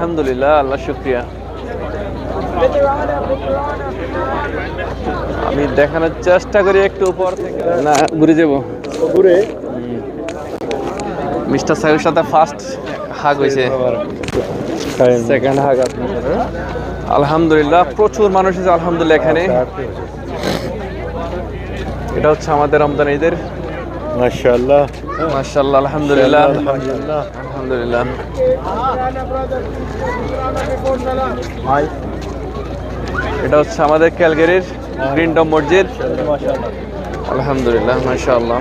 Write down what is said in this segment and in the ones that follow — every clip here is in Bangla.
আলহামদুলিল্লাহ আল্লাহ শুক্রিয়া। আমি দেখানোর চেষ্টা করি একটু উপর থেকে। না ঘুরে যাব। ঘুরে? মিস্টার সাহেবের সাথে ফার্স্ট হাগ হয়েছে। সেকেন্ড হাগ আপনার আলহামদুলিল্লাহ প্রচুর মানুষ আছে আলহামদুলিল্লাহ এখানে। এটা হচ্ছে আমাদের রমজান ঈদের। মাশাআল্লাহ। মাশাআল্লাহ আলহামদুলিল্লাহ। আলহামদুলিল্লাহ। আলহামদুলিল্লাহ। এটা হচ্ছে আমাদের ক্যালগেরির গ্রিন ডম মসজিদ। আলহামদুলিল্লাহ মাশাআল্লাহ।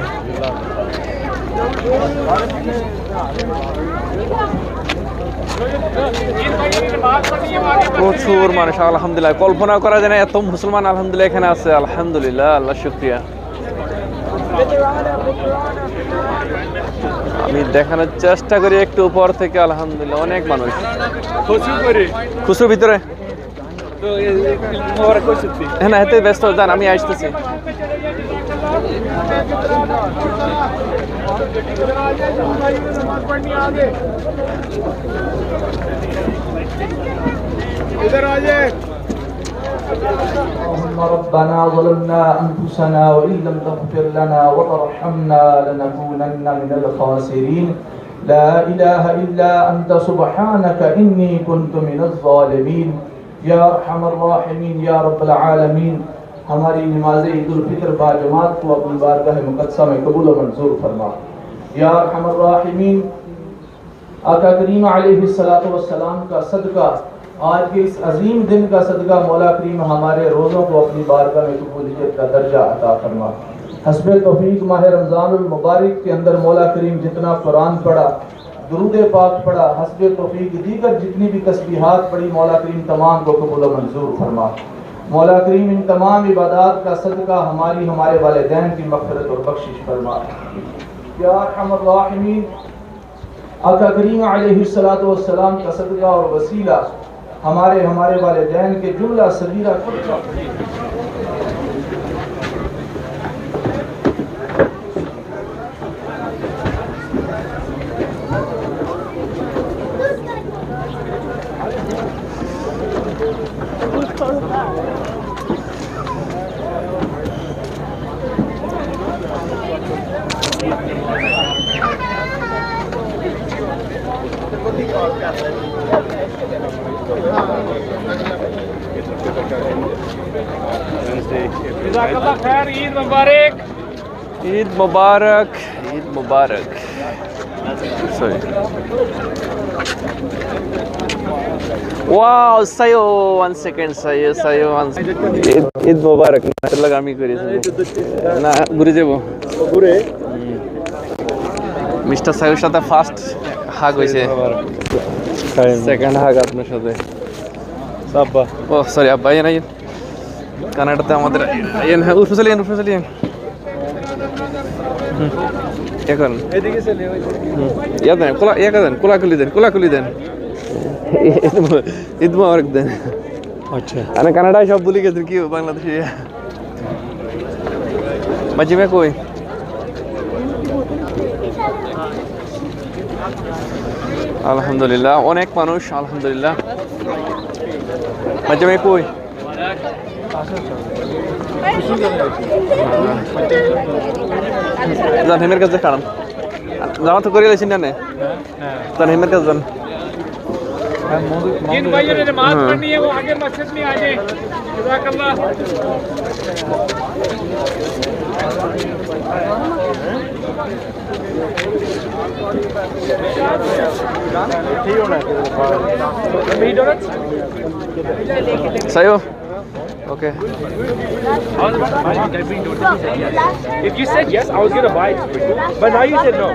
প্রচুর মানুষ আলহামদুলিল্লাহ। কল্পনা করা যায় না এত মুসলমান আলহামদুলিল্লাহ এখানে আছে। আলহামদুলিল্লাহ আল্লাহ শুক্রিয়া। আমি দেখানোর চেষ্টা করি একটু উপর থেকে আলহামদুলিল্লাহ অনেক মানুষ খুশি করে খুচরো ভিতরে তো মোবারক কইছি হ্যাঁ না হেতে ব্যস্ত যান আমি আসতেছি इधर आ जाए اللهم ربنا ظلمنا أنفسنا وإن لم تغفر لنا وترحمنا لنكونن من الخاسرين. لا إله إلا أنت، سبحانك إني كنت من الظالمين. يا ارحم الراحمين، يا رب العالمين. ہماری نماز عید الفطر با جماعت کو اپنی بارگاہ مقدسہ میں قبول و منظور فرما۔ یا رحم الراحمین، آقا کریم علیہ السلام کا صدقہ آج کے اس عظیم دن کا صدقہ مولا کریم ہمارے روزوں کو اپنی بارگاہ میں قبولیت کا درجہ عطا فرما۔ حسب توفیق ماہ رمضان المبارک کے اندر مولا کریم جتنا قرآن پڑھا، درود پاک پڑھا، حسب توفیق دیگر جتنی بھی تسبیحات پڑھی، مولا کریم تمام کو قبول و منظور فرما۔ مولا کریم ان تمام عبادات کا صدقہ ہماری، ہمارے والدین کی مغفرت اور بخشش فرما۔ یا رحم الراحمین کریم علیہ السلام کا صدقہ اور وسیلہ ہمارے ہمارے والدین کے جملہ سبیرہ کچھ जजाकल्लाह खैर ईद मुबारक ঈদ মুবারক ঈদ মুবারক sorry wow সাইও one second সাইও সাইও one Eid মুবারক না আমি করেছি না ঘুরে যাবো ঘুরে মিস্টার সাহেবের সাথে ফার্স্ট হাগ হয়েছে সেকেন্ড হাগ আপনার সাথে। সাব্বা। ও সরি আব্বা ইয়েন আইন কানাডাতে আমাদের ইয়েন হ্যাঁ উঠে চলিয়েন উঠে চলিয়েন এখন ইয়া দেন কোলা ইয়া দেন কোলাকুলি দেন কোলাকুলি দেন। ঈদ মুবারক দেন। আচ্ছা। আমি কানাডায় সব ভুলে গেছি কি বাংলাদেশে। মাঝিমে কই? আলহামদুলিল্লাহ অনেক মানুষ আলহামদুলিল্লাহ। মাঝে কই? যান হেমের কাছে কারণ জামা তো করে লেছেন না যান হেমের কাছে যান जिन भाइयों ने नमाज हाँ। पढ़नी है वो आगे मस्जिद में आ जाए जजाकल्लाह Meat donuts? Sayo? Okay. I was about to buy it. Can I bring donuts? If you said yes, I was gonna buy it. But now you said no.